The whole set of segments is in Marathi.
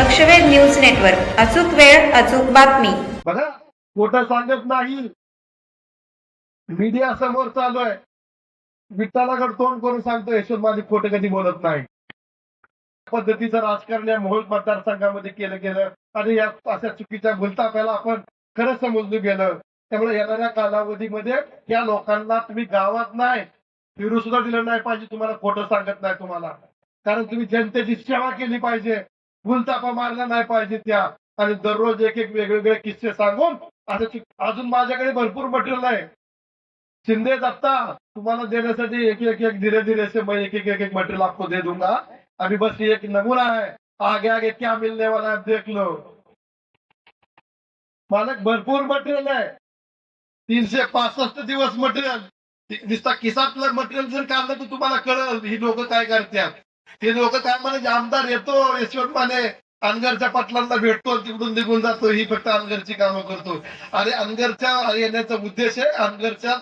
लक्षवेध न्यूज नेटवर्क. अचूक वेळ अचूक बातमी. बघा खोटं सांगत नाही. मीडिया समोर चालू आहे. विठ्ठलाकडे तोंड करून सांगतो यशवंत मालिक खोटे कधी बोलत नाही. पद्धतीचं राजकारण या मोहोळ मतदारसंघामध्ये केलं गेलं आणि या अशा चुकीच्या भूलताप्याला आपण खरं समजलं गेलं त्यामुळे येणाऱ्या कालावधीमध्ये या लोकांना तुम्ही गावात नाही फिरू सुद्धा दिलं नाही पाहिजे तुम्हाला खोटं सांगत नाही तुम्हाला. कारण तुम्ही जनतेची सेवा केली पाहिजे. भूलतापा मारल्या नाही पाहिजे त्या. आणि दररोज एक एक वेगवेगळे किस्से सांगून आता अजून माझ्याकडे भरपूर मटेरियल आहे. शिंदे दत्ता तुम्हाला देण्यासाठी एक एक एक धीरे धीरे से मैं एक एक एक एक मटेरियल आपको दे दूंगा. अभी बस एक नमूना है आगे आगे क्या मिलने वाला है देख लो. मालक भरपूर मटेरियल आहे. तीनशे पासष्ट दिवस मटेरियल नुसता किसातलं मटेरियल जर काढलं तर तुम्हाला कळल ही लोक काय करतात. हे लोक काय म्हणे आमदार येतो यशवंत माने अनगरच्या पाटलांना भेटतो तिकडून निघून जातो ही फक्त अनगरची कामं करतो. आणि अनगरच्या येण्याचा उद्देश आहे अनगरच्या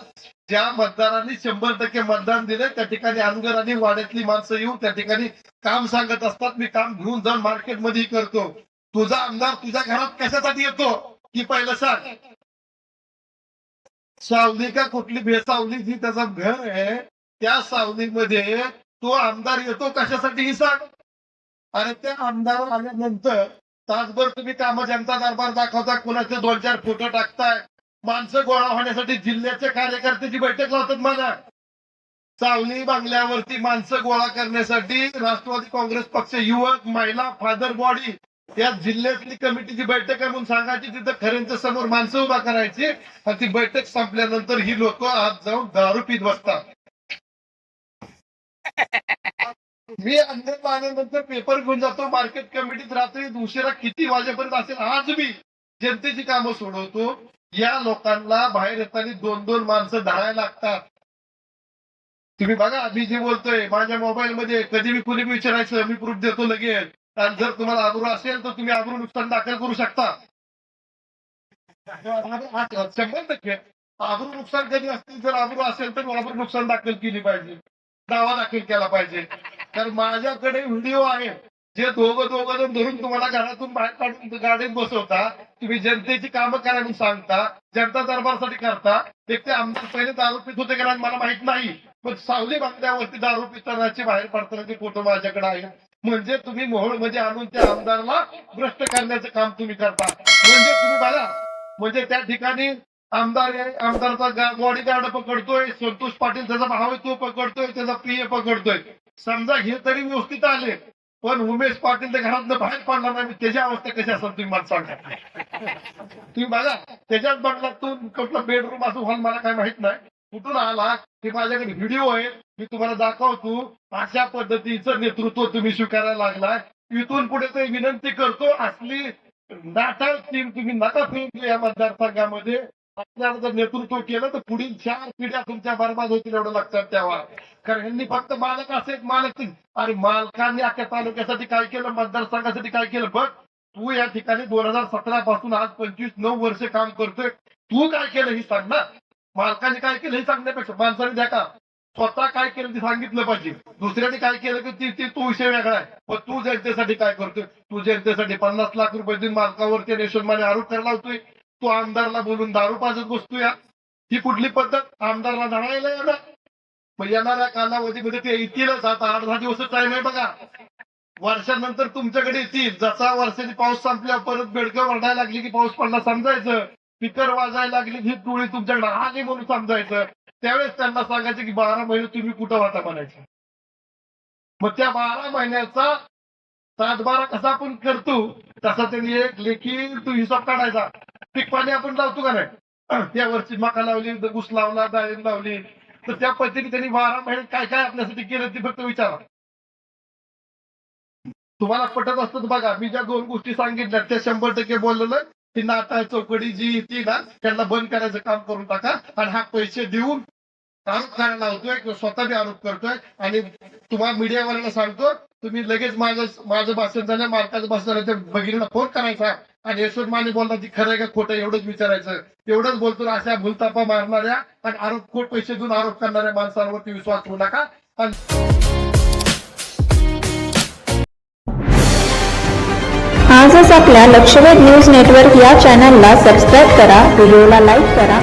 ज्या मतदारांनी शंभर टक्के मतदान दिले त्या ठिकाणी अनगर आणि वाड्यातली माणसं येऊन त्या ठिकाणी काम सांगत असतात. मी काम घेऊन जाऊन मार्केटमध्ये करतो. तुझा आमदार तुझ्या घरात कशासाठी येतो की पहिलं सांग. सावली का कुठली बेसावली जी त्याचं घर आहे त्या सावलीमध्ये तो आमदार येतो कशासाठी ही सांग. आणि त्या आमदार आल्यानंतर तासभर तुम्ही काम जनता दरबार दाखवता कुणाचे दोन चार फोटो टाकताय माणसं गोळा होण्यासाठी जिल्ह्याच्या कार्यकर्त्याची बैठक लावतात मला. चावली बांगल्यावरती माणसं गोळा करण्यासाठी राष्ट्रवादी काँग्रेस पक्ष युवक महिला फादर बॉडी या जिल्ह्यातली कमिटीची बैठक आहे म्हणून सांगायची तिथं खऱ्यांच्या समोर माणसं उभा करायची. आणि ती बैठक संपल्यानंतर ही लोक आज जाऊन दारू पीत बसतात. मी अंदर आल्यानंतर पेपर घेऊन जातो मार्केट कमिटीत रात्री उशिरा किती वाजेपर्यंत असेल आज मी जनतेची कामं सोडवतो. या लोकांना बाहेर येताना दोन दोन माणसं धरायला लागतात. तुम्ही बघा मी जे बोलतोय माझ्या मोबाईल मध्ये कधी मी कुणी विचारायचं मी प्रूफ देतो लगेच. आणि जर तुम्हाला आबरू असेल तर तुम्ही आबरू नुकसान दाखल करू शकता. शंभर टक्के. आबरू नुकसान कधी असतील जर आबरू असेल तर आबरू नुकसान दाखल केली पाहिजे. दावा दाखल केला पाहिजे. तर माझ्याकडे व्हिडिओ आहे. जे दोघं दोघं जण धरून तुम्हाला घरातून बाहेर काढून गाडीत बसवता तुम्ही जनतेची कामं करा सांगता जनता दरबारसाठी करता. एक ते आमदार पहिले दारू पित होते कारण मला माहीत नाही. पण सावली बांगल्यावरती दारू पितानाचे बाहेर पडतानाचे फोटो माझ्याकडे आहे म्हणजे तुम्ही मोहोळ म्हणजे आणून त्या आमदारला भ्रष्ट करण्याचं काम तुम्ही करता. म्हणजे तुम्ही बघा. म्हणजे त्या ठिकाणी आमदार आहे आमदारचा बॉडीगार्ड पकडतोय संतोष पाटील त्याचा भाव तो पकडतोय त्याचा पीए पकडतोय. समजा हे तरी व्यवस्थित आले पण उमेश पाटील त्या घरातनं बाहेर पडला नाही त्याची अवस्था कशी असाल तुम्ही मला सांगा. तुम्ही बघा त्याच्याच बंगल्यातून कुठला बेडरूम असं हॉल मला काय माहीत नाही. कुठून आला की माझ्याकडे व्हिडिओ आहे मी तुम्हाला दाखवतो. अशा पद्धतीचं नेतृत्व तुम्ही स्वीकारायला लागलाय. इथून पुढे ते विनंती करतो असली नाटक टीम तुम्ही नका फिरून या मतदारसंघामध्ये. आपल्याला जर नेतृत्व केलं तर पुढील चार पिढ्या तुमच्या बरबाद होतील एवढं लक्षात ठेवा. कारण यांनी फक्त मालक असेल मालक अरे मालकांनी अख्ख्या तालुक्यासाठी काय केलं? मतदारसंघासाठी काय केलं? बघ तू या ठिकाणी दोन हजार सतरा पासून आज पंचवीस नऊ वर्ष काम करतोय. तू काय केलं ही सांग ना. मालकाने काय केलं हे सांगण्यापेक्षा माणसाने द्या का? स्वतः काय केलं ते सांगितलं पाहिजे. दुसऱ्याने काय केलं की ती- तो विषय वेगळा आहे. पण तू जनतेसाठी काय करतोय? तू जनतेसाठी पन्नास लाख रुपये देऊन मालकावरती नेशनमाने आरोप करायला लावतोय तू आमदारला बोलून दारू पाजत या ही कुठली पद्धत? आमदारला जाणायला येणार. मग येणाऱ्या कालावधीमध्ये ते येतीलच. आता आठ दहा दिवस टाइम आहे बघा. वर्षानंतर तुमच्याकडे येतील. जसा वर्षाची पाऊस संपल्यावर परत बेडकं वरडायला लागली की पाऊस पडला समजायचं. पिकर वाजायला लागली ही टोळी तुमच्याकडे आली म्हणून समजायचं. त्यावेळेस त्यांना सांगायचं की बारा महिने तुम्ही कुठं होता म्हणायचं. मग त्या बारा महिन्याचा सातबारा कसा आपण करतो तसा त्यांनी एक लेखी तू हिसाब काढायचा. पीक पाणी आपण लावतो का नाही? त्या वर्षी मका लावली ऊस लावला डाळिंब लावली. तर त्या पद्धतीने त्यांनी बारा महिने काय काय आपल्यासाठी केलं ते फक्त विचारा. तुम्हाला पटत असतं बघा मी ज्या दोन गोष्टी सांगितल्या त्या शंभर टक्के बोललेलं. ती नाताळ चौकडी जी ती ना त्यांना बंद करायचं काम करून टाका आणि हा पैसे देऊन आरोप करायला लावतोय किंवा स्वतः बी आरोप करतोय आणि तुम्हाला मीडियावाल्यांना सांगतो तुम्ही लगेच माझं माझं भाषण झालं मालकाचं भाषण झालं ते भगिनीला फोन करायचा आणि यशवंत माने बोलला ती खरं का खोटं एवढंच विचारायचं. एवढंच बोलतो अशा भूलतापा मारणाऱ्या आणि आरोप खोट पैसे देऊन आरोप करणाऱ्या माणसांवरती विश्वास ठेवू नका. आणि आजच आपल्या लक्षवेध न्यूज नेटवर्क या चॅनलला सबस्क्राईब करा व्हिडिओला लाईक करा